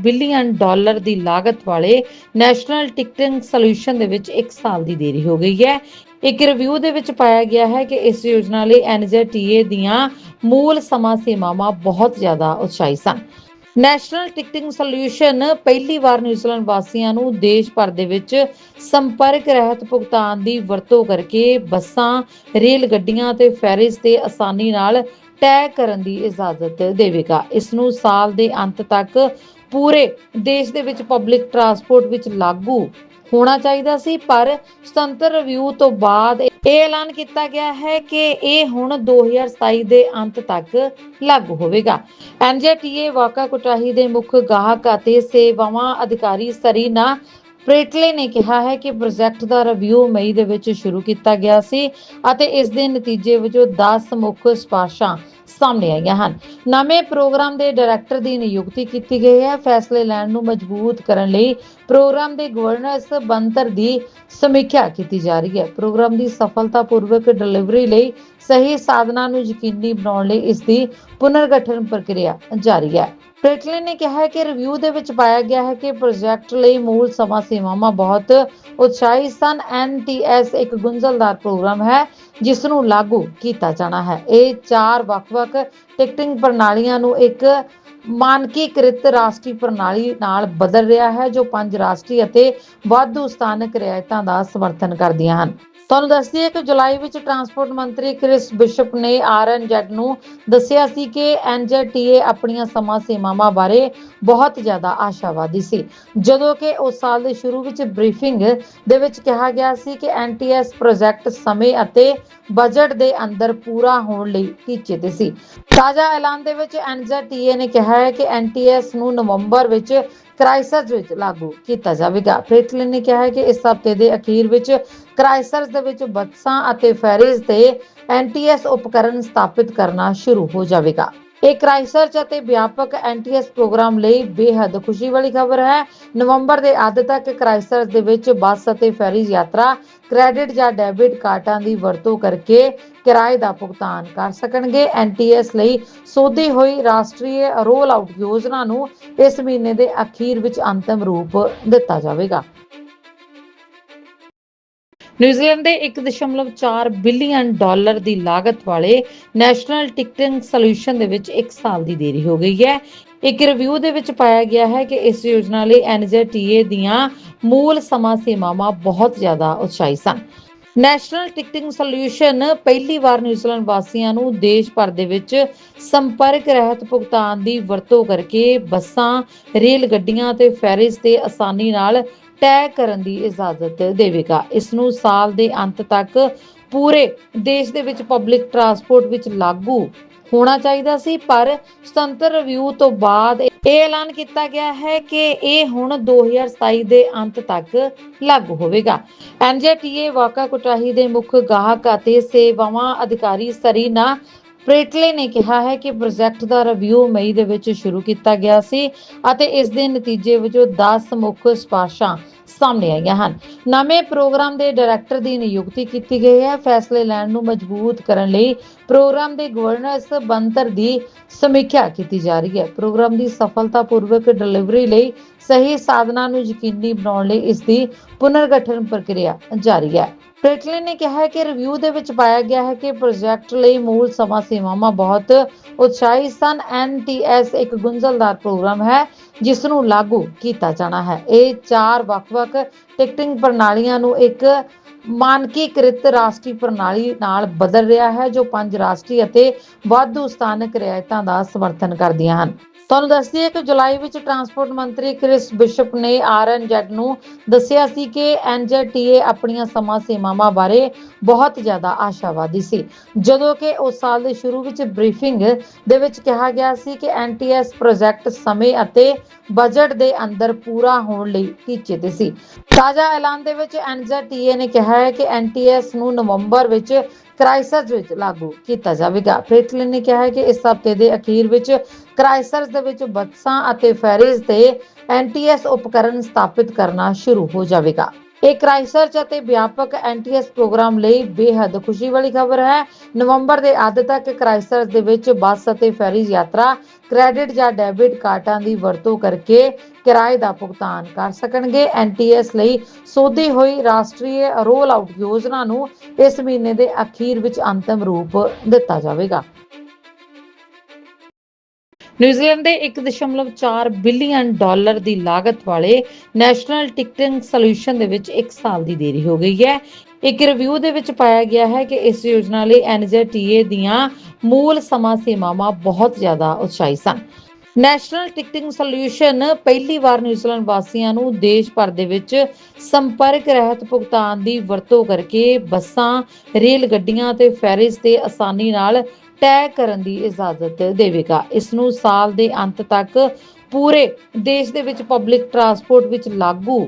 Billion dollar ਦੀ ਲਾਗਤ ਵਾਲੇ national ticketing solution ਦੇ ਵਿੱਚ 1 ਸਾਲ ਦੀ ਦੇਰੀ ਹੋ ਗਈ ਹੈ। ਇੱਕ ਰਿਵਿਊ ਦੇ ਵਿੱਚ ਪਾਇਆ ਗਿਆ ਹੈ ਕਿ ਇਸ ਯੋਜਨਾ ਲਈ ਐਨਜ਼ੇਟੀਏ ਦੀਆਂ ਮੂਲ ਸਮਾਂ ਸੀਮਾਵਾਂ ਬਹੁਤ ਜ਼ਿਆਦਾ ਉਤਸ਼ਾਹੀ ਸਨ। ਨੈਸ਼ਨਲ ਟਿਕਟਿੰਗ ਸੋਲੂਸ਼ਨ ਪਹਿਲੀ ਵਾਰ ਨਿਊਜ਼ੀਲੈਂਡ ਵਾਸੀਆਂ ਨੂੰ ਦੇਸ਼ ਭਰ ਦੇ ਵਿੱਚ ਸੰਪਰਕ ਰਹਿਤ ਭੁਗਤਾਨ ਦੀ ਵਰਤੋਂ ਕਰਕੇ ਬੱਸਾਂ, ਰੇਲ ਗੱਡੀਆਂ ਤੇ ਫੈਰਿਸ ਤੇ ਆਸਾਨੀ ਨਾਲ ਤੈਅ ਕਰਨ ਦੀ ਇਜਾਜ਼ਤ ਦੇਵੇਗਾ। ਇਸ ਨੂੰ ਸਾਲ ਦੇ ਅੰਤ ਤੱਕ ਪੂਰੇ ਦੇਸ਼ ਦੇ ਵਿੱਚ ਪਬਲਿਕ ਟਰਾਂਸਪੋਰਟ ਵਿੱਚ ਲਾਗੂ ਹੋਣਾ ਚਾਹੀਦਾ ਸੀ, ਪਰ ਸੁਤੰਤਰ ਰਿਵਿਊ ਤੋਂ ਬਾਅਦ ਇਹ ਐਲਾਨ ਕੀਤਾ ਗਿਆ ਹੈ ਕਿ ਇਹ ਹੁਣ 2027 ਦੇ ਅੰਤ ਤੱਕ ਲਾਗੂ ਹੋਵੇਗਾ। ਐਨਜੇਟੀਏ ਵਾਕਾ ਕੁਟਾਹੀ ਦੇ ਮੁੱਖ ਗਾਹਕ ਅਤੇ ਸੇਵਾਵਾਂ ਅਧਿਕਾਰੀ ਸਰੀਨਾ ਪ੍ਰੇਟਲੇ ਨੇ ਕਿਹਾ ਹੈ ਕਿ ਪ੍ਰੋਜੈਕਟ ਦਾ ਰਿਵਿਊ ਮਈ ਦੇ ਵਿੱਚ ਸ਼ੁਰੂ ਕੀਤਾ ਗਿਆ ਸੀ ਅਤੇ ਇਸ ਦੇ ਨਤੀਜੇ ਵਜੋਂ 10 ਮੁੱਖ ਸਿਫਾਰਸ਼ਾਂ ਸਾਹਮਣੇ ਆਈਆਂ ਹਨ। ਨਵੇਂ ਪ੍ਰੋਗਰਾਮ ਦੇ ਡਾਇਰੈਕਟਰ ਦੀ ਨਿਯੁਕਤੀ ਕੀਤੀ ਗਈ ਹੈ। ਫੈਸਲੇ ਲੈਣ ਨੂੰ ਮਜ਼ਬੂਤ ਕਰਨ ਲਈ ਪ੍ਰੋਗਰਾਮ ਦੇ ਗਵਰਨੈਂਸ ਬੰਤਰ ਦੀ ਸਮੀਖਿਆ ਕੀਤੀ ਜਾ ਰਹੀ ਹੈ। ਪ੍ਰੋਗਰਾਮ ਦੀ ਸਫਲਤਾਪੂਰਵਕ ਡਿਲੀਵਰੀ ਲਈ ਸਹੀ ਸਾਧਨਾਂ ਨੂੰ ਯਕੀਨੀ ਬਣਾਉਣ ਲਈ ਇਸ ਦੀ ਪੁਨਰਗਠਨ ਪ੍ਰਕਿਰਿਆ ਜਾਰੀ ਹੈ। ਪ੍ਰੇਟਲੇ ਨੇ ਕਿਹਾ ਹੈ ਕਿ ਰਿਵਿਊ ਦੇ ਵਿੱਚ ਪਾਇਆ ਗਿਆ ਹੈ ਕਿ ਪ੍ਰੋਜੈਕਟ ਲਈ ਮੂਲ ਸਮਾਂ ਸੀਮਾਵਾਂ ਬਹੁਤ ਉਤਸ਼ਾਹੀ ਸਨ। ਐਨਟੀਐਸ ਇੱਕ ਗੁੰਝਲਦਾਰ ਪ੍ਰੋਗਰਾਮ ਹੈ, ਜਿਸ ਨੂੰ ਲਾਗੂ ਕੀਤਾ ਜਾਣਾ ਹੈ। ਇਹ ਚਾਰ ਵੱਖ ਵੱਖ-ਵੱਖ ਟਿਕਟਿੰਗ ਪ੍ਰਣਾਲੀਆਂ ਨੂੰ ਇੱਕ ਮਾਨਕੀਕ੍ਰਿਤ ਰਾਸ਼ਟਰੀ ਪ੍ਰਣਾਲੀ ਨਾਲ ਬਦਲ ਰਿਹਾ ਹੈ, ਜੋ ਪੰਜ ਰਾਸ਼ਟਰੀ ਅਤੇ ਵਾਧੂ ਸਥਾਨਕ ਰਿਆਇਤਾਂ ਦਾ ਸਮਰਥਨ ਕਰਦੀਆਂ ਹਨ। ਤੁਹਾਨੂੰ ਦੱਸ ਦਈਏ ਕਿ ਜੁਲਾਈ ਵਿੱਚ ਟਰਾਂਸਪੋਰਟ ਮੰਤਰੀ ਕ੍ਰਿਸ ਬਿਸ਼ਪ ਨੇ ਆਰਐਨਜ਼ੈਡ ਨੂੰ ਦੱਸਿਆ ਸੀ ਕਿ ਐਨਜ਼ੈਡਟੀਏ ਆਪਣੀਆਂ ਸਮਾਂ ਸੀਮਾਵਾਂ ਬਾਰੇ ਬਹੁਤ ਜ਼ਿਆਦਾ ਆਸ਼ਾਵਾਦੀ ਸੀ। ਜਦੋਂ ਕਿ ਉਸ ਸਾਲ ਦੇ ਸ਼ੁਰੂ ਵਿੱਚ ਬਰੀਫਿੰਗ ਦੇ ਵਿੱਚ ਕਿਹਾ ਗਿਆ ਸੀ ਕਿ ਐਨਟੀਐਸ ਪ੍ਰੋਜੈਕਟ ਸਮੇਂ ਅਤੇ ਬਜਟ ਦੇ ਅੰਦਰ ਪੂਰਾ ਹੋਣ ਲਈ ਟੀਚੇ ਤੇ ਸੀ। ਤਾਜ਼ਾ ਐਲਾਨ ਦੇ ਵਿੱਚ ਐਨਜ਼ੈਡਟੀਏ ਨੇ ਕਿਹਾ ਹੈ ਕਿ ਐਨਟੀਐਸ ਨੂੰ ਨਵੰਬਰ ਵਿੱਚ ਕ੍ਰਾਈਸਟ ਵਿੱਚ ਲਾਗੂ ਕੀਤਾ ਜਾਵੇਗਾ। ਫ੍ਰੇਟਲੇ ਨੇ ਕਿਹਾ ਹੈ ਕਿ ਇਸ ਹਫ਼ਤੇ ਦੇ ਅਖੀਰ ਵਿੱਚ ਕ੍ਰਾਈਸਟ ਦੇ ਵਿੱਚ ਬੱਸਾਂ ਅਤੇ ਫੈਰੀਜ਼ ਤੇ ਐਨਟੀਐਸ ਉਪਕਰਨ ਸਥਾਪਿਤ ਕਰਨਾ ਸ਼ੁਰੂ ਹੋ ਜਾਵੇਗਾ। ਇਹ ਕ੍ਰਾਈਸਰਚ ਅਤੇ ਵਿਆਪਕ ਐਨਟੀਐਸ ਪ੍ਰੋਗਰਾਮ ਲਈ ਬੇहद ਖੁਸ਼ੀ ਵਾਲੀ ਖਬਰ ਹੈ। ਨਵੰਬਰ ਦੇ ਅੱਧ ਤੱਕ ਕ੍ਰਾਈਸਰਚ ਦੇ ਵਿੱਚ ਬੱਸ ਅਤੇ ਫੈਰੀ ਯਾਤਰਾ, ਕ੍ਰੈਡਿਟ ਜਾਂ ਡੈਬਿਟ ਕਾਰਡਾਂ ਦੀ ਵਰਤੋਂ ਕਰਕੇ ਕਿਰਾਏ ਦਾ ਭੁਗਤਾਨ ਕਰ ਸਕਣਗੇ। ਐਨਟੀਐਸ ਲਈ ਸੋਧੀ ਹੋਈ ਰਾਸ਼ਟਰੀ ਰੋਲ ਆਊਟ ਯੋਜਨਾ ਨੂੰ ਇਸ ਮਹੀਨੇ ਦੇ ਅਖੀਰ ਵਿੱਚ ਅੰਤਮ ਰੂਪ ਦਿੱਤਾ ਜਾਵੇਗਾ। ਨਿਊਜ਼ੀਲੈਂਡ ਦੇ 1.4 ਬਿਲੀਅਨ ਡਾਲਰ ਦੀ ਲਾਗਤ ਵਾਲੇ ਨੈਸ਼ਨਲ ਟਿਕਟਿੰਗ ਸੋਲੂਸ਼ਨ ਦੇ ਵਿੱਚ 1 ਸਾਲ ਦੀ ਦੇਰੀ ਹੋ ਗਈ ਹੈ। ਇੱਕ ਰਿਵਿਊ ਦੇ ਵਿੱਚ ਪਾਇਆ ਗਿਆ ਹੈ ਕਿ ਇਸ ਯੋਜਨਾ ਲਈ ਐਨਜ਼ੇਟੀਏ ਦੀਆਂ ਮੂਲ ਸਮਾਂ ਸੀਮਾਵਾਂ ਬਹੁਤ ਜ਼ਿਆਦਾ ਉਤਸ਼ਾਹੀ ਸਨ। ਨੈਸ਼ਨਲ ਟਿਕਟਿੰਗ ਸੋਲੂਸ਼ਨ ਪਹਿਲੀ ਵਾਰ ਨਿਊਜ਼ੀਲੈਂਡ ਵਾਸੀਆਂ ਨੂੰ ਦੇਸ਼ ਭਰ ਦੇ ਵਿੱਚ ਸੰਪਰਕ ਰਹਿਤ ਭੁਗਤਾਨ ਦੀ ਵਰਤੋਂ ਕਰਕੇ ਬੱਸਾਂ, ਰੇਲ ਗੱਡੀਆਂ ਤੇ ਫੈਰਿਸ ਤੇ ਆਸਾਨੀ ਨਾਲ ਤੈਅ ਕਰਨ ਦੀ ਇਜਾਜ਼ਤ ਦੇਵੇਗਾ। ਇਸ ਨੂੰ ਸਾਲ ਦੇ ਅੰਤ ਤੱਕ ਪੂਰੇ ਦੇਸ਼ ਦੇ ਵਿੱਚ ਪਬਲਿਕ ਟਰਾਂਸਪੋਰਟ ਵਿੱਚ ਲਾਗੂ ਹੋਣਾ ਚਾਹੀਦਾ ਸੀ, ਪਰ ਸੁਤੰਤਰ ਰਿਵਿਊ ਤੋਂ ਬਾਅਦ ਇਹ ਐਲਾਨ ਕੀਤਾ ਗਿਆ ਹੈ ਕਿ ਇਹ ਹੁਣ 2027 ਦੇ ਅੰਤ ਤੱਕ ਲਾਗੂ ਹੋਵੇਗਾ। ਐਨਜੇਟੀਏ ਵਾਕਾ ਕੁਟਾਹੀ ਦੇ ਮੁੱਖ ਗਾਹਕ ਅਤੇ ਸੇਵਾਵਾਂ ਅਧਿਕਾਰੀ ਸਰੀਨਾ ਪ੍ਰੇਟਲੇ ਨੇ ਕਿਹਾ ਹੈ ਕਿ ਪ੍ਰੋਜੈਕਟ ਦਾ ਰਿਵਿਊ ਮਈ ਦੇ ਵਿੱਚ ਸ਼ੁਰੂ ਕੀਤਾ ਗਿਆ ਸੀ ਅਤੇ ਇਸ ਦੇ ਨਤੀਜੇ ਵਜੋਂ 10 ਮੁੱਖ ਸਿਫਾਰਸ਼ਾਂ ਸਾਹਮਣੇ ਆਈਆਂ ਹਨ। ਨਵੇਂ ਪ੍ਰੋਗਰਾਮ ਦੇ ਡਾਇਰੈਕਟਰ ਦੀ ਨਿਯੁਕਤੀ ਕੀਤੀ ਗਈ ਹੈ। ਫੈਸਲੇ ਲੈਣ ਨੂੰ ਮਜ਼ਬੂਤ ਕਰਨ ਲਈ ਪ੍ਰੋਗਰਾਮ ਦੇ ਗਵਰਨੈਂਸ ਬੰਤਰ ਦੀ ਸਮੀਖਿਆ ਕੀਤੀ ਜਾ ਰਹੀ ਹੈ। ਪ੍ਰੋਗਰਾਮ ਦੀ ਸਫਲਤਾਪੂਰਵਕ ਡਿਲੀਵਰੀ ਲਈ ਸਹੀ ਸਾਧਨਾਂ ਨੂੰ ਯਕੀਨੀ ਬਣਾਉਣ ਲਈ ਇਸ ਦੀ ਪੁਨਰਗਠਨ ਪ੍ਰਕਿਰਿਆ ਜਾਰੀ ਹੈ। ਪ੍ਰੇਟਲੇ ਨੇ ਕਿਹਾ ਹੈ ਕਿ ਰਿਵਿਊ ਦੇ ਵਿੱਚ ਪਾਇਆ ਗਿਆ ਹੈ ਕਿ ਪ੍ਰੋਜੈਕਟ ਲਈ ਮੂਲ ਸਮਾਂ ਸੀਮਾਵਾਂ ਬਹੁਤ ਉਤਸ਼ਾਹੀ ਸਨ। ਐਨਟੀਐਸ ਇੱਕ ਗੁੰਝਲਦਾਰ ਪ੍ਰੋਗਰਾਮ ਹੈ, ਜਿਸ ਨੂੰ ਲਾਗੂ ਕੀਤਾ ਜਾਣਾ ਹੈ। ਇਹ ਚਾਰ ਵੱਖ-ਵੱਖ ਟਿਕਟਿੰਗ ਪ੍ਰਣਾਲੀਆਂ ਨੂੰ ਇੱਕ ਮਾਨਕੀਕ੍ਰਿਤ ਰਾਸ਼ਟਰੀ ਪ੍ਰਣਾਲੀ ਨਾਲ ਬਦਲ ਰਿਹਾ ਹੈ, ਜੋ ਪੰਜ ਰਾਸ਼ਟਰੀ ਅਤੇ ਵਾਧੂ ਸਥਾਨਕ ਰਿਆਇਤਾਂ ਦਾ ਸਮਰਥਨ ਕਰਦੀਆਂ ਹਨ। ਤੁਹਾਨੂੰ ਦੱਸ ਦਈਏ ਕਿ ਜੁਲਾਈ ਵਿੱਚ ਟਰਾਂਸਪੋਰਟ ਮੰਤਰੀ ਕ੍ਰਿਸ ਬਿਸ਼ਪ ਨੇ ਆਰਐਨਜ਼ੈਡ ਨੂੰ ਦੱਸਿਆ ਸੀ ਕਿ ਐਨਜ਼ੈਡਟੀਏ ਆਪਣੀਆਂ ਸਮਾਂ ਸੀਮਾਵਾਂ ਬਾਰੇ ਬਹੁਤ ਜ਼ਿਆਦਾ ਆਸ਼ਾਵਾਦੀ ਸੀ। ਜਦੋਂ ਕਿ ਉਸ ਸਾਲ ਦੇ ਸ਼ੁਰੂ ਵਿੱਚ ਬਰੀਫਿੰਗ ਦੇ ਵਿੱਚ ਕਿਹਾ ਗਿਆ ਸੀ ਕਿ ਐਨਟੀਐਸ ਪ੍ਰੋਜੈਕਟ ਸਮੇਂ ਅਤੇ ਬਜਟ ਦੇ ਅੰਦਰ ਪੂਰਾ ਹੋਣ ਲਈ ਟੀਚੇ ਤੇ ਸੀ। ਤਾਜ਼ਾ ਐਲਾਨ ਦੇ ਵਿੱਚ ਐਨਜ਼ੈਡਟੀਏ ਨੇ ਕਿਹਾ ਹੈ ਕਿ ਐਨਟੀਐਸ ਨੂੰ ਨਵੰਬਰ ਵਿੱਚ ਕ੍ਰਾਈਸਟ ਵਿੱਚ ਲਾਗੂ ਕੀਤਾ ਜਾਵੇਗਾ। ਫ੍ਰੇਟਲੇ ਨੇ ਕਿਹਾ ਹੈ ਕਿ ਇਸ ਹਫ਼ਤੇ ਦੇ ਅਖੀਰ ਵਿੱਚ ਕ੍ਰਾਈਸਟ ਦੇ ਵਿੱਚ ਬੱਸਾਂ ਅਤੇ ਫੈਰੀਜ਼ ਤੇ ਐਨਟੀਐਸ ਉਪਕਰਨ ਸਥਾਪਿਤ ਕਰਨਾ ਸ਼ੁਰੂ ਹੋ ਜਾਵੇਗਾ। ਇਹ ਕ੍ਰਾਈਸਟਚਰਚ ਅਤੇ ਵਿਆਪਕ ਐਨਟੀਐਸ ਪ੍ਰੋਗਰਾਮ ਲਈ ਬੇहद ਖੁਸ਼ੀ ਵਾਲੀ ਖਬਰ ਹੈ। ਨਵੰਬਰ ਦੇ ਅੱਧ ਤੱਕ ਕ੍ਰਾਈਸਟਚਰਚ ਦੇ ਵਿੱਚ ਬੱਸ ਅਤੇ ਫੈਰੀ ਯਾਤਰਾ, ਕ੍ਰੈਡਿਟ ਜਾਂ ਡੈਬਿਟ ਕਾਰਡਾਂ ਦੀ ਵਰਤੋਂ ਕਰਕੇ ਕਿਰਾਏ ਦਾ ਭੁਗਤਾਨ ਕਰ ਸਕਣਗੇ। ਐਨਟੀਐਸ ਲਈ ਸੋਧੀ ਹੋਈ ਰਾਸ਼ਟਰੀ ਰੋਲ ਆਊਟ ਯੋਜਨਾ ਨੂੰ ਇਸ ਮਹੀਨੇ ਦੇ ਅਖੀਰ ਵਿੱਚ ਅੰਤਮ ਰੂਪ ਦਿੱਤਾ ਜਾਵੇਗਾ। ਨਿਊਜ਼ੀਲੈਂਡ ਦੇ 1.4 ਬਿਲੀਅਨ ਡਾਲਰ ਦੀ ਲਾਗਤ ਵਾਲੇ ਨੈਸ਼ਨਲ ਟਿਕਟਿੰਗ ਸੋਲੂਸ਼ਨ ਦੇ ਵਿੱਚ 1 ਸਾਲ ਦੀ ਦੇਰੀ ਹੋ ਗਈ ਹੈ। ਇੱਕ ਰਿਵਿਊ ਦੇ ਵਿੱਚ ਪਾਇਆ ਗਿਆ ਹੈ ਕਿ ਇਸ ਯੋਜਨਾ ਲਈ ਐਨਜ਼ੇਟੀਏ ਦੀਆਂ ਮੂਲ ਸਮਾਂ ਸੀਮਾਵਾਂ ਬਹੁਤ ਜ਼ਿਆਦਾ ਉਤਸ਼ਾਹੀ ਸਨ। ਨੈਸ਼ਨਲ ਟਿਕਟਿੰਗ ਸੋਲੂਸ਼ਨ ਪਹਿਲੀ ਵਾਰ ਨਿਊਜ਼ੀਲੈਂਡ ਵਾਸੀਆਂ ਨੂੰ ਦੇਸ਼ ਭਰ ਦੇ ਵਿੱਚ ਸੰਪਰਕ ਰਹਿਤ ਭੁਗਤਾਨ ਦੀ ਵਰਤੋਂ ਕਰਕੇ ਬੱਸਾਂ, ਰੇਲ ਗੱਡੀਆਂ ਤੇ ਫੈਰਿਸ ਤੇ ਆਸਾਨੀ ਨਾਲ ਤੈਅ ਕਰਨ ਦੀ ਇਜਾਜ਼ਤ ਦੇਵੇਗਾ। ਇਸ ਨੂੰ ਸਾਲ ਦੇ ਅੰਤ ਤੱਕ ਪੂਰੇ ਦੇਸ਼ ਦੇ ਵਿੱਚ ਪਬਲਿਕ ਟਰਾਂਸਪੋਰਟ ਵਿੱਚ ਲਾਗੂ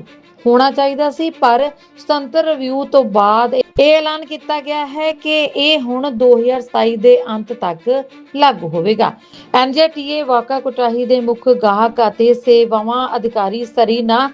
ਹੋਣਾ ਚਾਹੀਦਾ ਸੀ, ਪਰ ਸੁਤੰਤਰ ਰਿਵਿਊ ਤੋਂ ਬਾਅਦ ਇਹ ਐਲਾਨ ਕੀਤਾ ਗਿਆ ਹੈ ਕਿ ਇਹ ਹੁਣ 2027 ਦੇ ਅੰਤ ਤੱਕ ਲਾਗੂ ਹੋਵੇਗਾ। ਐਨਜੇਟੀਏ ਵਾਕਾ ਕੁਟਾਹੀ ਦੇ ਮੁੱਖ ਗਾਹਕ ਅਤੇ ਸੇਵਾਵਾਂ ਅਧਿਕਾਰੀ ਸਰੀਨਾ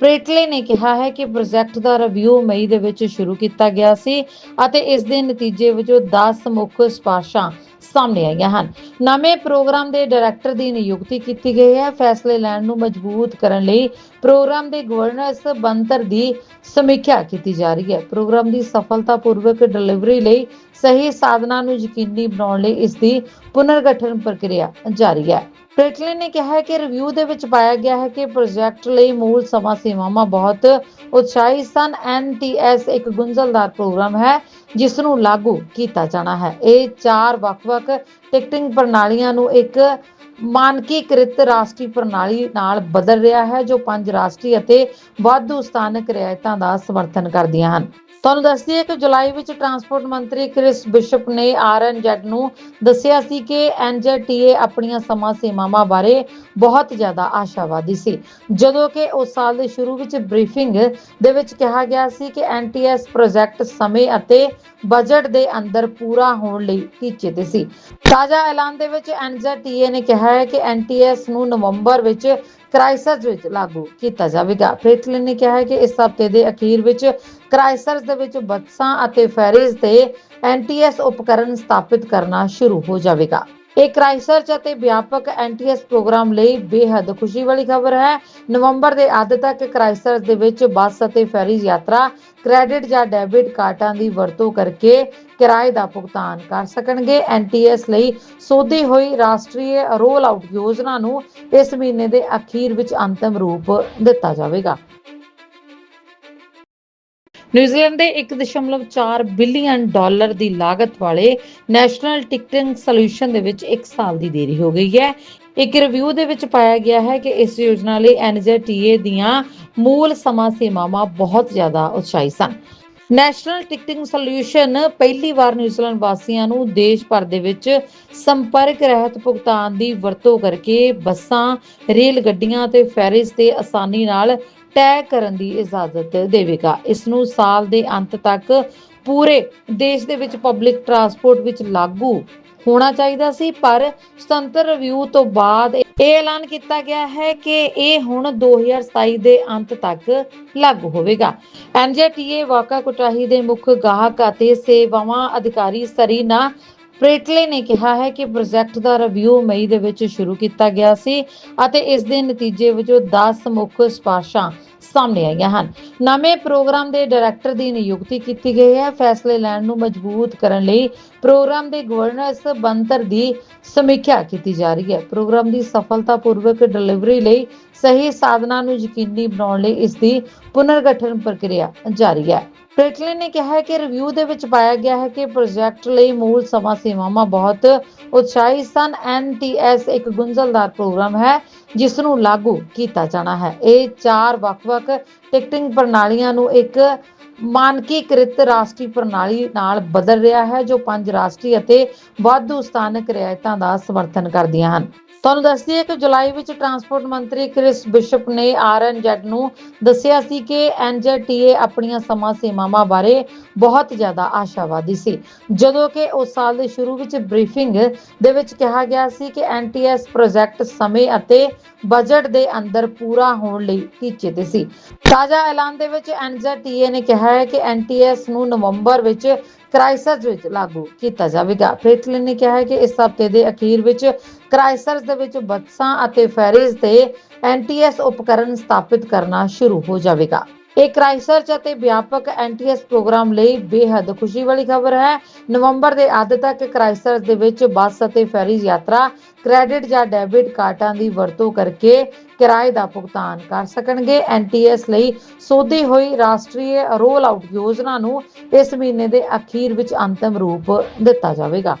ਪ੍ਰੇਟਲੇ ਨੇ ਕਿਹਾ ਹੈ ਕਿ ਪ੍ਰੋਜੈਕਟ ਦਾ ਰਿਵਿਊ ਮਈ ਦੇ ਵਿੱਚ ਸ਼ੁਰੂ ਕੀਤਾ ਗਿਆ ਸੀ ਅਤੇ ਇਸ ਦੇ ਨਤੀਜੇ ਵਜੋਂ 10 ਮੁੱਖ ਸਿਫਾਰਸ਼ਾਂ ਸਾਹਮਣੇ ਆਈਆਂ ਹਨ। ਨਵੇਂ ਪ੍ਰੋਗਰਾਮ ਦੇ ਡਾਇਰੈਕਟਰ ਦੀ ਨਿਯੁਕਤੀ ਕੀਤੀ ਗਈ ਹੈ। ਫੈਸਲੇ ਲੈਣ ਨੂੰ ਮਜ਼ਬੂਤ ਕਰਨ ਲਈ ਪ੍ਰੋਗਰਾਮ ਦੇ ਗਵਰਨੈਂਸ ਬੰਤਰ ਦੀ ਸਮੀਖਿਆ ਕੀਤੀ ਜਾ ਰਹੀ ਹੈ। ਪ੍ਰੋਗਰਾਮ ਦੀ ਸਫਲਤਾਪੂਰਵਕ ਡਿਲੀਵਰੀ ਲਈ ਸਹੀ ਸਾਧਨਾਂ ਨੂੰ ਯਕੀਨੀ ਬਣਾਉਣ ਲਈ ਇਸ ਦੀ ਪੁਨਰਗਠਨ ਪ੍ਰਕਿਰਿਆ ਜਾਰੀ ਹੈ। ਪ੍ਰੇਟਲੇ ਨੇ ਕਿਹਾ ਕਿ ਰਿਵਿਊ ਦੇ ਵਿੱਚ ਪਾਇਆ ਗਿਆ ਹੈ ਕਿ ਪ੍ਰੋਜੈਕਟ ਲਈ ਮੂਲ ਸਮਾਂ ਸੀਮਾਵਾਂ ਬਹੁਤ ਉਤਸ਼ਾਹੀ ਸਨ। ਐਨਟੀਐਸ ਇੱਕ ਗੁੰਝਲਦਾਰ ਪ੍ਰੋਗਰਾਮ ਹੈ, ਜਿਸ ਨੂੰ ਲਾਗੂ ਕੀਤਾ ਜਾਣਾ ਹੈ। ਇਹ ਚਾਰ ਵੱਖ-ਵੱਖ ਟਿਕਟਿੰਗ ਪ੍ਰਣਾਲੀਆਂ ਨੂੰ ਇੱਕ ਮਾਨਕੀਕ੍ਰਿਤ ਰਾਸ਼ਟਰੀ ਪ੍ਰਣਾਲੀ ਨਾਲ ਬਦਲ ਰਿਹਾ ਹੈ, ਜੋ ਪੰਜ ਰਾਸ਼ਟਰੀ ਅਤੇ ਵਾਧੂ ਸਥਾਨਕ ਰਿਆਇਤਾਂ ਦਾ ਸਮਰਥਨ ਕਰਦੀਆਂ ਹਨ। ਤੁਹਾਨੂੰ ਦੱਸ ਦਈਏ ਕਿ ਜੁਲਾਈ ਵਿੱਚ ਟਰਾਂਸਪੋਰਟ ਮੰਤਰੀ ਕ੍ਰਿਸ ਬਿਸ਼ਪ ਨੇ ਆਰਐਨਜ਼ੈਡ ਨੂੰ ਦੱਸਿਆ ਸੀ ਕਿ ਐਨਜ਼ੈਡਟੀਏ ਆਪਣੀਆਂ ਸਮਾਂ ਸੀਮਾਵਾਂ ਬਾਰੇ ਬਹੁਤ ਜ਼ਿਆਦਾ ਆਸ਼ਾਵਾਦੀ ਸੀ। ਜਦੋਂ ਕਿ ਉਸ ਸਾਲ ਦੇ ਸ਼ੁਰੂ ਵਿੱਚ ਬਰੀਫਿੰਗ ਦੇ ਵਿੱਚ ਕਿਹਾ ਗਿਆ ਸੀ ਕਿ ਐਨਟੀਐਸ ਪ੍ਰੋਜੈਕਟ ਸਮੇਂ ਅਤੇ ਬਜਟ ਦੇ ਅੰਦਰ ਪੂਰਾ ਹੋਣ ਲਈ ਟੀਚੇ ਤੇ ਸੀ। ਤਾਜ਼ਾ ਐਲਾਨ ਦੇ ਵਿੱਚ ਐਨਜ਼ੈਡਟੀਏ ਨੇ ਕਿਹਾ ਹੈ ਕਿ ਐਨਟੀਐਸ ਨੂੰ ਨਵੰਬਰ ਵਿੱਚ ਕ੍ਰਾਈਸਟਚਰਚ ਵਿੱਚ ਲਾਗੂ ਕੀਤਾ ਜਾਵੇਗਾ। ਫ੍ਰੇਟਲੇ ਨੇ ਕਿਹਾ ਹੈ ਕਿ ਇਸ ਹਫ਼ਤੇ ਦੇ ਅਖੀਰ ਵਿੱਚ ਕ੍ਰਾਈਸਟਚਰਚ ਦੇ ਵਿੱਚ ਬੱਸਾਂ ਅਤੇ ਫੈਰੀਜ਼ ਤੇ ਐਨਟੀਐਸ ਉਪਕਰਨ ਸਥਾਪਿਤ ਕਰਨਾ ਸ਼ੁਰੂ ਹੋ ਜਾਵੇਗਾ। ਇਹ ਕ੍ਰਾਈਸਟਚਰਚ ਅਤੇ ਵਿਆਪਕ ਐਨਟੀਐਸ ਪ੍ਰੋਗਰਾਮ ਲਈ ਬੇहद ਖੁਸ਼ੀ ਵਾਲੀ ਖਬਰ ਹੈ। ਨਵੰਬਰ ਦੇ ਅੱਧ ਤੱਕ ਕ੍ਰਾਈਸਟਚਰਚ ਦੇ ਵਿੱਚ ਬੱਸ ਅਤੇ ਫੈਰੀ ਯਾਤਰਾ, ਕ੍ਰੈਡਿਟ ਜਾਂ ਡੈਬਿਟ ਕਾਰਡਾਂ ਦੀ ਵਰਤੋਂ ਕਰਕੇ ਕਿਰਾਏ ਦਾ ਭੁਗਤਾਨ ਕਰ ਸਕਣਗੇ। ਐਨਟੀਐਸ ਲਈ ਸੋਧੀ ਹੋਈ ਰਾਸ਼ਟਰੀ ਰੋਲ ਆਊਟ ਯੋਜਨਾ ਨੂੰ ਇਸ ਮਹੀਨੇ ਦੇ ਅਖੀਰ ਵਿੱਚ ਅੰਤਮ ਰੂਪ ਦਿੱਤਾ ਜਾਵੇਗਾ। ਨਿਊਜ਼ੀਲੈਂਡ ਦੇ 1.4 ਬਿਲੀਅਨ ਡਾਲਰ ਦੀ ਲਾਗਤ ਵਾਲੇ ਨੈਸ਼ਨਲ ਟਿਕਟਿੰਗ ਸੋਲੂਸ਼ਨ ਦੇ ਵਿੱਚ 1 ਸਾਲ ਦੀ ਦੇਰੀ ਹੋ ਗਈ ਹੈ। ਇੱਕ ਰਿਵਿਊ ਦੇ ਵਿੱਚ ਪਾਇਆ ਗਿਆ ਹੈ ਕਿ ਇਸ ਯੋਜਨਾ ਲਈ ਐਨਜ਼ੇਟੀਏ ਦੀਆਂ ਮੂਲ ਸਮਾਂ ਸੀਮਾਵਾਂ ਬਹੁਤ ਜ਼ਿਆਦਾ ਉਤਸ਼ਾਹੀ ਸਨ। ਨੈਸ਼ਨਲ ਟਿਕਟਿੰਗ ਸੋਲੂਸ਼ਨ ਪਹਿਲੀ ਵਾਰ ਨਿਊਜ਼ੀਲੈਂਡ ਵਾਸੀਆਂ ਨੂੰ ਦੇਸ਼ ਭਰ ਦੇ ਵਿੱਚ ਸੰਪਰਕ ਰਹਿਤ ਭੁਗਤਾਨ ਦੀ ਵਰਤੋਂ ਕਰਕੇ ਬੱਸਾਂ, ਰੇਲ ਗੱਡੀਆਂ ਤੇ ਫੈਰਿਸ ਤੇ ਆਸਾਨੀ ਨਾਲ ਤੈਅ ਕਰਨ ਦੀ ਇਜਾਜ਼ਤ ਦੇਵੇਗਾ। ਇਸ ਨੂੰ ਸਾਲ ਦੇ ਅੰਤ ਤੱਕ ਪੂਰੇ ਦੇਸ਼ ਦੇ ਵਿੱਚ ਪਬਲਿਕ ਟਰਾਂਸਪੋਰਟ ਵਿੱਚ ਲਾਗੂ ਹੋਣਾ ਚਾਹੀਦਾ ਸੀ, ਪਰ ਸੁਤੰਤਰ ਰਿਵਿਊ ਤੋਂ ਬਾਅਦ ਇਹ ਐਲਾਨ ਕੀਤਾ ਗਿਆ ਹੈ ਕਿ ਇਹ ਹੁਣ 2027 ਦੇ ਅੰਤ ਤੱਕ ਲਾਗੂ ਹੋਵੇਗਾ। ਐਨਜੇਟੀਏ ਵਾਕਾ ਕੁਟਾਹੀ ਦੇ ਮੁੱਖ ਗਾਹਕ ਅਤੇ ਸੇਵਾਵਾਂ ਅਧਿਕਾਰੀ ਸਰੀਨਾ ਪ੍ਰੇਟਲੇ ਨੇ ਕਿਹਾ ਹੈ ਕਿ ਪ੍ਰੋਜੈਕਟ ਦਾ ਰਿਵਿਊ ਮਈ ਦੇ ਵਿੱਚ ਸ਼ੁਰੂ ਕੀਤਾ ਗਿਆ ਸੀ ਅਤੇ ਇਸ ਦੇ ਨਤੀਜੇ ਵਜੋਂ 10 ਮੁੱਖ ਸਿਫਾਰਸ਼ਾਂ ਸਾਹਮਣੇ ਆਈਆਂ ਹਨ। ਨਵੇਂ ਪ੍ਰੋਗਰਾਮ ਦੇ ਡਾਇਰੈਕਟਰ ਦੀ ਨਿਯੁਕਤੀ ਕੀਤੀ ਗਈ ਹੈ। ਫੈਸਲੇ ਲੈਣ ਨੂੰ ਮਜ਼ਬੂਤ ਕਰਨ ਲਈ ਪ੍ਰੋਗਰਾਮ ਦੇ ਗਵਰਨੈਂਸ ਬੰਤਰ ਦੀ ਸਮੀਖਿਆ ਕੀਤੀ ਜਾ ਰਹੀ ਹੈ। ਪ੍ਰੋਗਰਾਮ ਦੀ ਸਫਲਤਾਪੂਰਵਕ ਡਿਲੀਵਰੀ ਲਈ ਸਹੀ ਸਾਧਨਾਂ ਨੂੰ ਯਕੀਨੀ ਬਣਾਉਣ ਲਈ ਇਸ ਦੀ ਪੁਨਰਗਠਨ ਪ੍ਰਕਿਰਿਆ ਜਾਰੀ ਹੈ। ਪ੍ਰੇਟਲੇ ਨੇ ਕਿਹਾ ਹੈ ਕਿ ਰਿਵਿਊ ਦੇ ਵਿੱਚ ਪਾਇਆ ਗਿਆ ਹੈ ਕਿ ਪ੍ਰੋਜੈਕਟ ਲਈ ਮੂਲ ਸਮਾਂ ਸੀਮਾਵਾਂ ਬਹੁਤ ਉਤਸ਼ਾਹੀ ਸਨ। ਐਨਟੀਐਸ ਇੱਕ ਗੁੰਝਲਦਾਰ ਪ੍ਰੋਗਰਾਮ ਹੈ, ਜਿਸ ਨੂੰ ਲਾਗੂ ਕੀਤਾ ਜਾਣਾ ਹੈ। ਇਹ ਚਾਰ ਵੱਖ ਵੱਖ-ਵੱਖ ਟਿਕਟਿੰਗ ਪ੍ਰਣਾਲੀਆਂ ਨੂੰ ਇੱਕ ਮਾਨਕੀਕ੍ਰਿਤ ਰਾਸ਼ਟਰੀ ਪ੍ਰਣਾਲੀ ਨਾਲ ਬਦਲ ਰਿਹਾ ਹੈ, ਜੋ ਪੰਜ ਰਾਸ਼ਟਰੀ ਅਤੇ ਵਾਧੂ ਸਥਾਨਕ ਰਿਆਇਤਾਂ ਦਾ ਸਮਰਥਨ ਕਰਦੀਆਂ ਹਨ। ਤੁਹਾਨੂੰ ਦੱਸ ਦਈਏ ਕਿ ਜੁਲਾਈ ਵਿੱਚ ਟਰਾਂਸਪੋਰਟ ਮੰਤਰੀ ਕ੍ਰਿਸ ਬਿਸ਼ਪ ਨੇ ਆਰਐਨਜ਼ੈਡ ਨੂੰ ਦੱਸਿਆ ਸੀ ਕਿ ਐਨਜ਼ੈਡਟੀਏ ਆਪਣੀਆਂ ਸਮਾਂ ਸੀਮਾਵਾਂ ਬਾਰੇ ਬਹੁਤ ਜ਼ਿਆਦਾ ਆਸ਼ਾਵਾਦੀ ਸੀ। ਜਦੋਂ ਕਿ ਉਸ ਸਾਲ ਦੇ ਸ਼ੁਰੂ ਵਿੱਚ ਬਰੀਫਿੰਗ ਦੇ ਵਿੱਚ ਕਿਹਾ ਗਿਆ ਸੀ ਕਿ ਐਨਟੀਐਸ ਪ੍ਰੋਜੈਕਟ ਸਮੇਂ ਅਤੇ ਬਜਟ ਦੇ ਅੰਦਰ ਪੂਰਾ ਹੋਣ ਲਈ ਟੀਚੇ ਤੇ ਸੀ। ਤਾਜ਼ਾ ਐਲਾਨ ਦੇ ਵਿੱਚ ਐਨਜ਼ੈਡਟੀਏ ਨੇ ਕਿਹਾ ਹੈ ਕਿ ਐਨਟੀਐਸ ਨੂੰ ਨਵੰਬਰ ਵਿੱਚ ਕ੍ਰਾਈਸਸ ਵਿੱਚ ਲਾਗੂ ਕੀਤਾ ਜਾਵੇਗਾ। ਫ੍ਰੇਟਲਿਨ ਨੇ ਕਿਹਾ ਹੈ ਕਿ ਇਸ ਹਫ਼ਤੇ ਦੇ ਅਖੀਰ ਵਿੱਚ ਕ੍ਰਾਈਸਸ ਦੇ ਵਿੱਚ ਬੱਸਾਂ ਅਤੇ ਫੈਰੀਜ਼ ਤੇ ਐਨਟੀਐਸ ਉਪਕਰਨ ਸਥਾਪਿਤ ਕਰਨਾ ਸ਼ੁਰੂ ਹੋ ਜਾਵੇਗਾ। ਇਹ ਕ੍ਰਾਈਸਰਚ ਅਤੇ ਵਿਆਪਕ ਐਨਟੀਐਸ ਪ੍ਰੋਗਰਾਮ ਲਈ ਬੇहद ਖੁਸ਼ੀ ਵਾਲੀ ਖਬਰ ਹੈ। ਨਵੰਬਰ ਦੇ ਅੱਧ ਤੱਕ ਕ੍ਰਾਈਸਰਚ ਦੇ ਵਿੱਚ ਬੱਸ ਅਤੇ ਫੈਰੀ ਯਾਤਰਾ ਕ੍ਰੈਡਿਟ ਜਾਂ ਡੈਬਿਟ ਕਾਰਡਾਂ ਦੀ ਵਰਤੋਂ ਕਰਕੇ ਕਿਰਾਏ ਦਾ ਭੁਗਤਾਨ ਕਰ ਸਕਣਗੇ। ਐਨਟੀਐਸ ਲਈ ਸੋਧੀ ਹੋਈ ਰਾਸ਼ਟਰੀ ਰੋਲ ਆਊਟ ਯੋਜਨਾ ਨੂੰ ਇਸ ਮਹੀਨੇ ਦੇ ਅਖੀਰ ਵਿੱਚ ਅੰਤਮ ਰੂਪ ਦਿੱਤਾ ਜਾਵੇਗਾ।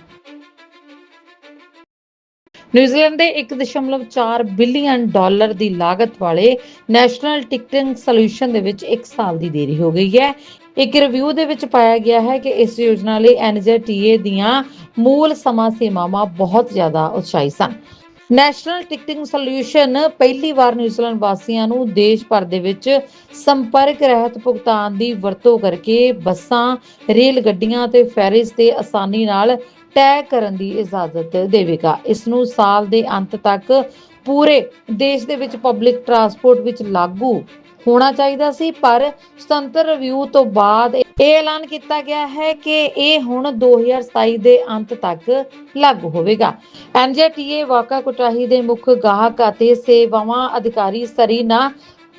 ਨਿਊਜ਼ੀਲੈਂਡ ਦੇ 1.4 ਬਿਲੀਅਨ ਡਾਲਰ ਦੀ ਲਾਗਤ ਵਾਲੇ ਨੈਸ਼ਨਲ ਟਿਕਟਿੰਗ ਸੋਲੂਸ਼ਨ ਦੇ ਵਿੱਚ 1 ਸਾਲ ਦੀ ਦੇਰੀ ਹੋ ਗਈ ਹੈ। ਇੱਕ ਰਿਵਿਊ ਦੇ ਵਿੱਚ ਪਾਇਆ ਗਿਆ ਹੈ ਕਿ ਇਸ ਯੋਜਨਾ ਲਈ ਐਨਜ਼ੇਟੀਏ ਦੀਆਂ ਮੂਲ ਸਮਾਂ ਸੀਮਾਵਾਂ ਬਹੁਤ ਜ਼ਿਆਦਾ ਉਤਸ਼ਾਹੀ ਸਨ। ਨੈਸ਼ਨਲ ਟਿਕਟਿੰਗ ਸੋਲੂਸ਼ਨ ਪਹਿਲੀ ਵਾਰ ਨਿਊਜ਼ੀਲੈਂਡ ਵਾਸੀਆਂ ਨੂੰ ਦੇਸ਼ ਭਰ ਦੇ ਵਿੱਚ ਸੰਪਰਕ ਰਹਿਤ ਭੁਗਤਾਨ ਦੀ ਵਰਤੋਂ ਕਰਕੇ ਬੱਸਾਂ, ਰੇਲ ਗੱਡੀਆਂ ਤੇ ਫੈਰੀਜ਼ ਤੇ ਆਸਾਨੀ ਨਾਲ ਤੈਅ ਕਰਨ ਦੀ ਇਜਾਜ਼ਤ ਦੇਵੇਗਾ। ਇਸ ਨੂੰ ਸਾਲ ਦੇ ਅੰਤ ਤੱਕ ਪੂਰੇ ਦੇਸ਼ ਦੇ ਵਿੱਚ ਪਬਲਿਕ ਟਰਾਂਸਪੋਰਟ ਵਿੱਚ ਲਾਗੂ ਹੋਣਾ ਚਾਹੀਦਾ ਸੀ, ਪਰ ਸੁਤੰਤਰ ਰਿਵਿਊ ਤੋਂ ਬਾਅਦ ਇਹ ਐਲਾਨ ਕੀਤਾ ਗਿਆ ਹੈ ਕਿ ਇਹ ਹੁਣ 2027 ਦੇ ਅੰਤ ਤੱਕ ਲਾਗੂ ਹੋਵੇਗਾ। ਐਨਜੇਟੀਏ ਵਾਕਾ ਕੁਟਾਹੀ ਦੇ ਮੁੱਖ ਗਾਹਕ ਅਤੇ ਸੇਵਾਵਾਂ ਅਧਿਕਾਰੀ ਸਰੀਨਾ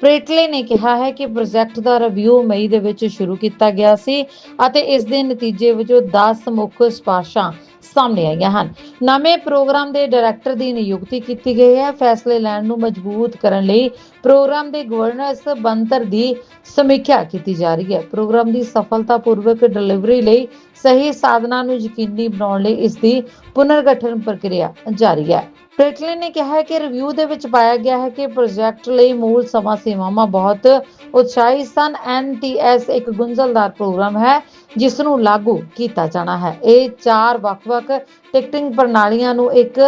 ਪ੍ਰੇਟਲੇ ਨੇ ਕਿਹਾ ਹੈ ਕਿ ਪ੍ਰੋਜੈਕਟ ਦਾ ਰਿਵਿਊ ਮਈ ਦੇ ਵਿੱਚ ਸ਼ੁਰੂ ਕੀਤਾ ਗਿਆ ਸੀ ਅਤੇ ਇਸ ਦੇ ਨਤੀਜੇ ਵਜੋਂ 10 ਮੁੱਖ ਸਿਫਾਰਸ਼ਾਂ ਸਾਹਮਣੇ ਆਈਆਂ ਹਨ। ਨਵੇਂ ਪ੍ਰੋਗਰਾਮ ਦੇ ਡਾਇਰੈਕਟਰ ਦੀ ਨਿਯੁਕਤੀ ਕੀਤੀ ਗਈ ਹੈ। ਫੈਸਲੇ ਲੈਣ ਨੂੰ ਮਜ਼ਬੂਤ ਕਰਨ ਲਈ ਪ੍ਰੋਗਰਾਮ ਦੇ ਗਵਰਨੈਂਸ ਬੰਤਰ ਦੀ ਸਮੀਖਿਆ ਕੀਤੀ ਜਾ ਰਹੀ ਹੈ। ਪ੍ਰੋਗਰਾਮ ਦੀ ਸਫਲਤਾਪੂਰਵਕ ਡਿਲੀਵਰੀ ਲਈ ਸਹੀ ਸਾਧਨਾਂ ਨੂੰ ਯਕੀਨੀ ਬਣਾਉਣ ਲਈ ਇਸ ਦੀ ਪੁਨਰਗਠਨ ਪ੍ਰਕਿਰਿਆ ਜਾਰੀ ਹੈ। ਪ੍ਰੇਟਲੇ ਨੇ ਕਿਹਾ ਹੈ ਕਿ ਰਿਵਿਊ ਦੇ ਵਿੱਚ ਪਾਇਆ ਗਿਆ ਹੈ ਕਿ ਪ੍ਰੋਜੈਕਟ ਲਈ ਮੂਲ ਸਮਾਂ ਸੀਮਾਵਾਂ ਬਹੁਤ ਉਤਸ਼ਾਹੀ ਸਨ। ਐਨਟੀਐਸ ਇੱਕ ਗੁੰਝਲਦਾਰ ਪ੍ਰੋਗਰਾਮ ਹੈ, ਜਿਸ ਨੂੰ ਲਾਗੂ ਕੀਤਾ ਜਾਣਾ ਹੈ। ਇਹ ਚਾਰ ਵੱਖ ਵੱਖ-ਵੱਖ ਟਿਕਟਿੰਗ ਪ੍ਰਣਾਲੀਆਂ ਨੂੰ ਇੱਕ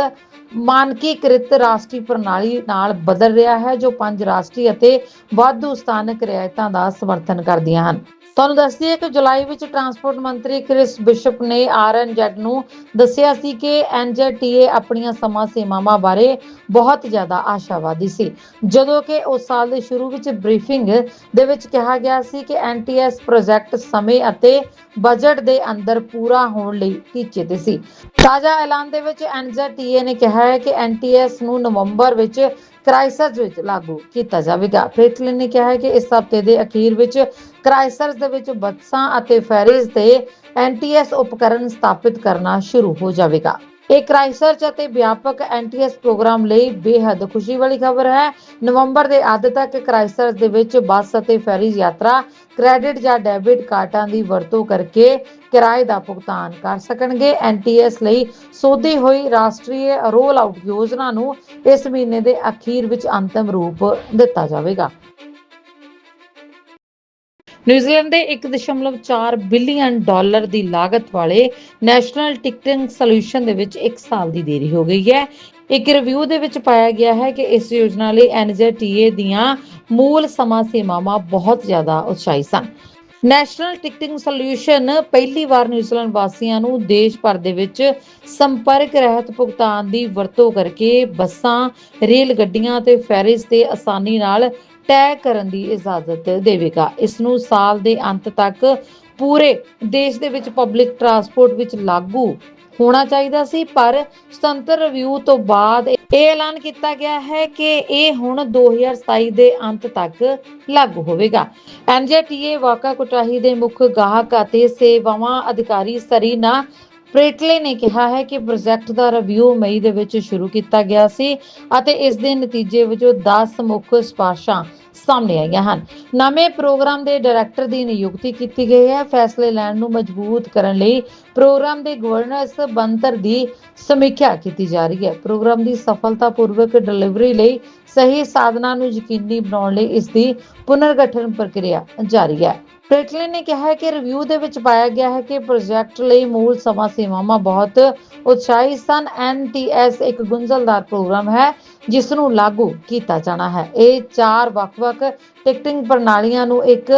ਮਾਨਕੀਕ੍ਰਿਤ ਰਾਸ਼ਟਰੀ ਪ੍ਰਣਾਲੀ ਨਾਲ ਬਦਲ ਰਿਹਾ ਹੈ, ਜੋ ਪੰਜ ਰਾਸ਼ਟਰੀ ਅਤੇ ਵਾਧੂ ਸਥਾਨਕ ਰਿਆਇਤਾਂ ਦਾ ਸਮਰਥਨ ਕਰਦੀਆਂ ਹਨ। ਤੁਹਾਨੂੰ ਦੱਸ ਦਈਏ ਕਿ ਜੁਲਾਈ ਵਿੱਚ ਟਰਾਂਸਪੋਰਟ ਮੰਤਰੀ ਕ੍ਰਿਸ ਬਿਸ਼ਪ ਨੇ ਆਰਐਨਜ਼ੈਡ ਨੂੰ ਦੱਸਿਆ ਸੀ ਕਿ ਐਨਜ਼ੈਡਟੀਏ ਆਪਣੀਆਂ ਸਮਾਂ ਸੀਮਾਵਾਂ ਬਾਰੇ ਬਹੁਤ ਜ਼ਿਆਦਾ ਆਸ਼ਾਵਾਦੀ ਸੀ। ਜਦੋਂ ਕਿ ਉਸ ਸਾਲ ਦੇ ਸ਼ੁਰੂ ਵਿੱਚ ਬਰੀਫਿੰਗ ਦੇ ਵਿੱਚ ਕਿਹਾ ਗਿਆ ਸੀ ਕਿ ਐਨਟੀਐਸ ਪ੍ਰੋਜੈਕਟ ਸਮੇਂ ਅਤੇ ਬਜਟ ਦੇ ਅੰਦਰ ਪੂਰਾ ਹੋਣ ਲਈ ਟੀਚੇ ਤੇ ਸੀ। ਤਾਜ਼ਾ ਐਲਾਨ ਦੇ ਵਿੱਚ ਐਨਜ਼ੈਡਟੀਏ ਨੇ ਕਿਹਾ ਹੈ ਕਿ ਐਨਟੀਐਸ ਨੂੰ ਨਵੰਬਰ ਵਿੱਚ ਕ੍ਰਾਈਸਸ ਵਿੱਚ ਲਾਗੂ ਕੀਤਾ ਜਾਵੇਗਾ। ਫ੍ਰੇਟਲਿਨ ਨੇ ਕਿਹਾ ਹੈ ਕਿ ਇਸ ਹਫ਼ਤੇ ਦੇ ਅਖੀਰ ਵਿੱਚ ਕ੍ਰਾਈਸਸ ਦੇ ਵਿੱਚ ਬੱਸਾਂ ਅਤੇ ਫੈਰੀਜ਼ ਤੇ ਐਨਟੀਐਸ ਉਪਕਰਨ ਸਥਾਪਿਤ ਕਰਨਾ ਸ਼ੁਰੂ ਹੋ ਜਾਵੇਗਾ। ਇਹ ਕ੍ਰਾਈਸਰਚ ਅਤੇ ਵਿਆਪਕ ਐਨਟੀਐਸ ਪ੍ਰੋਗਰਾਮ ਲਈ ਬੇहद ਖੁਸ਼ੀ ਵਾਲੀ ਖਬਰ ਹੈ। ਨਵੰਬਰ ਦੇ ਅੱਧ ਤੱਕ ਕ੍ਰਾਈਸਰਚ ਦੇ ਵਿੱਚ ਬੱਸ ਅਤੇ ਫੈਰੀ ਯਾਤਰਾ, ਕ੍ਰੈਡਿਟ ਜਾਂ ਡੈਬਿਟ ਕਾਰਡਾਂ ਦੀ ਵਰਤੋਂ ਕਰਕੇ ਕਿਰਾਏ ਦਾ ਭੁਗਤਾਨ ਕਰ ਸਕਣਗੇ। ਐਨਟੀਐਸ ਲਈ ਸੋਧੀ ਹੋਈ ਰਾਸ਼ਟਰੀ ਰੋਲ ਆਊਟ ਯੋਜਨਾ ਨੂੰ ਇਸ ਮਹੀਨੇ ਦੇ ਅਖੀਰ ਵਿੱਚ ਅੰਤਮ ਰੂਪ ਦਿੱਤਾ ਜਾਵੇਗਾ। ਨਿਊਜ਼ੀਲੈਂਡ ਦੇ 1.4 ਬਿਲੀਅਨ ਡਾਲਰ ਦੀ ਲਾਗਤ ਵਾਲੇ ਨੈਸ਼ਨਲ ਟਿਕਟਿੰਗ ਸੋਲੂਸ਼ਨ ਦੇ ਵਿੱਚ 1 ਸਾਲ ਦੀ ਦੇਰੀ ਹੋ ਗਈ ਹੈ। ਇੱਕ ਰਿਵਿਊ ਦੇ ਵਿੱਚ ਪਾਇਆ ਗਿਆ ਹੈ ਕਿ ਇਸ ਯੋਜਨਾ ਲਈ ਐਨਜ਼ੇਟੀਏ ਦੀਆਂ ਮੂਲ ਸਮਾਂ ਸੀਮਾਵਾਂ ਬਹੁਤ ਜ਼ਿਆਦਾ ਉਤਸ਼ਾਹੀ ਸਨ। ਨੈਸ਼ਨਲ ਟਿਕਟਿੰਗ ਸੋਲੂਸ਼ਨ ਪਹਿਲੀ ਵਾਰ ਨਿਊਜ਼ੀਲੈਂਡ ਵਾਸੀਆਂ ਨੂੰ ਦੇਸ਼ ਭਰ ਦੇ ਵਿੱਚ ਸੰਪਰਕ ਰਹਿਤ ਭੁਗਤਾਨ ਦੀ ਵਰਤੋਂ ਕਰਕੇ ਬੱਸਾਂ, ਰੇਲ ਗੱਡੀਆਂ ਤੇ ਫੈਰਿਸ ਤੇ ਆਸਾਨੀ ਨਾਲ ਤੈਅ ਕਰਨ ਦੀ ਇਜਾਜ਼ਤ ਦੇਵੇਗਾ। ਇਸ ਨੂੰ ਸਾਲ ਦੇ ਅੰਤ ਤੱਕ ਪੂਰੇ ਦੇਸ਼ ਦੇ ਵਿੱਚ ਪਬਲਿਕ ਟਰਾਂਸਪੋਰਟ ਵਿੱਚ ਲਾਗੂ ਹੋਣਾ ਚਾਹੀਦਾ ਸੀ, ਪਰ ਸੁਤੰਤਰ ਰਿਵਿਊ ਤੋਂ ਬਾਅਦ ਇਹ ਐਲਾਨ ਕੀਤਾ ਗਿਆ ਹੈ ਕਿ ਇਹ ਹੁਣ 2027 ਦੇ ਅੰਤ ਤੱਕ ਲਾਗੂ ਹੋਵੇਗਾ। ਐਨਜੇਟੀਏ ਵਾਕਾ ਕੁਟਾਹੀ ਦੇ ਮੁੱਖ ਗਾਹਕ ਅਤੇ ਸੇਵਾਵਾਂ ਅਧਿਕਾਰੀ ਸਰੀਨਾ ਪ੍ਰੇਟਲੇ ਨੇ ਕਿਹਾ ਹੈ ਕਿ ਪ੍ਰੋਜੈਕਟ ਦਾ ਰਿਵਿਊ ਮਈ ਦੇ ਵਿੱਚ ਸ਼ੁਰੂ ਕੀਤਾ ਗਿਆ ਸੀ ਅਤੇ ਇਸ ਦੇ ਨਤੀਜੇ ਵਜੋਂ 10 ਮੁੱਖ ਸਿਫਾਰਸ਼ਾਂ ਸਾਹਮਣੇ ਆਈਆਂ ਹਨ। ਨਵੇਂ ਪ੍ਰੋਗਰਾਮ ਦੇ ਡਾਇਰੈਕਟਰ ਦੀ ਨਿਯੁਕਤੀ ਕੀਤੀ ਗਈ ਹੈ। ਫੈਸਲੇ ਲੈਣ ਨੂੰ ਮਜ਼ਬੂਤ ਕਰਨ ਲਈ ਪ੍ਰੋਗਰਾਮ ਦੇ ਗਵਰਨੈਂਸ ਬੰਤਰ ਦੀ ਸਮੀਖਿਆ ਕੀਤੀ ਜਾ ਰਹੀ ਹੈ। ਪ੍ਰੋਗਰਾਮ ਦੀ ਸਫਲਤਾਪੂਰਵਕ ਡਿਲੀਵਰੀ ਲਈ ਸਹੀ ਸਾਧਨਾਂ ਨੂੰ ਯਕੀਨੀ ਬਣਾਉਣ ਲਈ ਇਸ ਦੀ ਪੁਨਰਗਠਨ ਪ੍ਰਕਿਰਿਆ ਜਾਰੀ ਹੈ। ਪ੍ਰੇਟਲੇ ਨੇ ਕਿਹਾ ਹੈ ਕਿ ਰਿਵਿਊ ਦੇ ਵਿੱਚ ਪਾਇਆ ਗਿਆ ਹੈ ਕਿ ਪ੍ਰੋਜੈਕਟ ਲਈ ਮੂਲ ਸਮਾਂ ਸੀਮਾਵਾਂ ਬਹੁਤ ਉਤਸ਼ਾਹੀ ਸਨ। ਐਨਟੀਐਸ ਇੱਕ ਗੁੰਝਲਦਾਰ ਪ੍ਰੋਗਰਾਮ ਹੈ, ਜਿਸ ਨੂੰ ਲਾਗੂ ਕੀਤਾ ਜਾਣਾ ਹੈ। ਇਹ ਚਾਰ ਵੱਖ-ਵੱਖ ਟਿਕਟਿੰਗ ਪ੍ਰਣਾਲੀਆਂ ਨੂੰ ਇੱਕ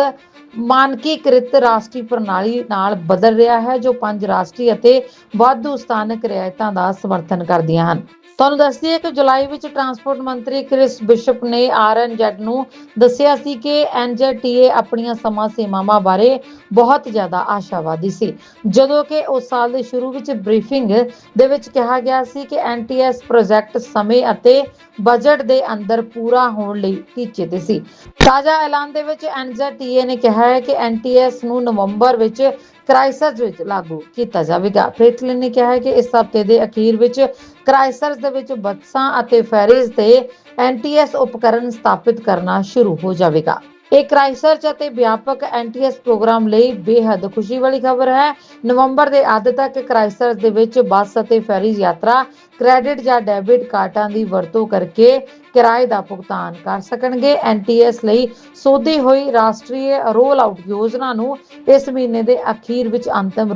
ਮਾਨਕੀਕ੍ਰਿਤ ਰਾਸ਼ਟਰੀ ਪ੍ਰਣਾਲੀ ਨਾਲ ਬਦਲ ਰਿਹਾ ਹੈ, ਜੋ ਪੰਜ ਰਾਸ਼ਟਰੀ ਅਤੇ ਵਾਧੂ ਸਥਾਨਕ ਰਿਆਇਤਾਂ ਦਾ ਸਮਰਥਨ ਕਰਦੀਆਂ ਹਨ। ਤੁਹਾਨੂੰ ਦੱਸਦੀ ਹੈ ਕਿ ਜੁਲਾਈ ਵਿੱਚ ਟਰਾਂਸਪੋਰਟ ਮੰਤਰੀ ਕ੍ਰਿਸ ਬਿਸ਼ਪ ਨੇ ਆਰਐਨਜ਼ੈਡ ਨੂੰ ਦੱਸਿਆ ਸੀ ਕਿ ਐਨਜ਼ੈਡਟੀਏ ਆਪਣੀਆਂ ਸਮਾਂ ਸੀਮਾਵਾਂ ਬਾਰੇ ਬਹੁਤ ਜ਼ਿਆਦਾ ਆਸ਼ਾਵਾਦੀ ਸੀ। ਜਦੋਂ ਕਿ ਉਸ ਸਾਲ ਦੇ ਸ਼ੁਰੂ ਵਿੱਚ ਬਰੀਫਿੰਗ ਦੇ ਵਿੱਚ ਕਿਹਾ ਗਿਆ ਸੀ ਕਿ ਐਨਟੀਐਸ ਪ੍ਰੋਜੈਕਟ ਸਮੇਂ ਅਤੇ ਬਜਟ ਦੇ ਅੰਦਰ ਪੂਰਾ ਹੋਣ ਲਈ ਟੀਚੇ ਤੇ ਸੀ। ਤਾਜ਼ਾ ਐਲਾਨ ਦੇ ਵਿੱਚ ਐਨਜ਼ੈਡਟੀਏ ਨੇ ਕਿਹਾ ਹੈ ਕਿ ਐਨਟੀਐਸ ਨੂੰ ਨਵੰਬਰ ਵਿੱਚ ਕ੍ਰਾਈਸਰਸ ਵਿੱਚ ਲਾਗੂ ਕੀਤਾ ਜਾਵੇਗਾ। ਫ੍ਰੇਟਲਿਨ ਨੇ ਕਿਹਾ ਹੈ ਕਿ ਇਸ ਹਫ਼ਤੇ ਦੇ ਅਖੀਰ ਵਿੱਚ ਕ੍ਰਾਈਸਰਸ ਦੇ ਵਿੱਚ ਬੱਸਾਂ ਅਤੇ ਫੈਰੀਜ਼ ਤੇ ਐਨਟੀਐਸ ਉਪਕਰਨ ਸਥਾਪਿਤ ਕਰਨਾ ਸ਼ੁਰੂ ਹੋ ਜਾਵੇਗਾ। ਇਹ ਕ੍ਰਾਈਸਰਚ ਅਤੇ ਵਿਆਪਕ ਐਨਟੀਐਸ ਪ੍ਰੋਗਰਾਮ ਲਈ ਬੇहद ਖੁਸ਼ੀ ਵਾਲੀ ਖਬਰ ਹੈ। ਨਵੰਬਰ ਦੇ ਅੱਧ ਤੱਕ ਕ੍ਰਾਈਸਰਚ ਦੇ ਵਿੱਚ ਬੱਸ ਅਤੇ ਫੈਰੀਜ਼ ਯਾਤਰਾ, ਕ੍ਰੈਡਿਟ ਜਾਂ ਡੈਬਿਟ ਕਾਰਡਾਂ ਦੀ ਵਰਤੋਂ ਕਰਕੇ ਕਿਰਾਏ ਦਾ ਭੁਗਤਾਨ ਕਰ ਸਕਣਗੇ। ਐਨਟੀਐਸ ਲਈ ਸੋਧੀ ਹੋਈ ਰਾਸ਼ਟਰੀ ਰੋਲ ਆਊਟ ਯੋਜਨਾ ਨੂੰ ਇਸ ਮਹੀਨੇ ਦੇ ਅਖੀਰ ਵਿੱਚ ਅੰਤਮ ਰੂਪ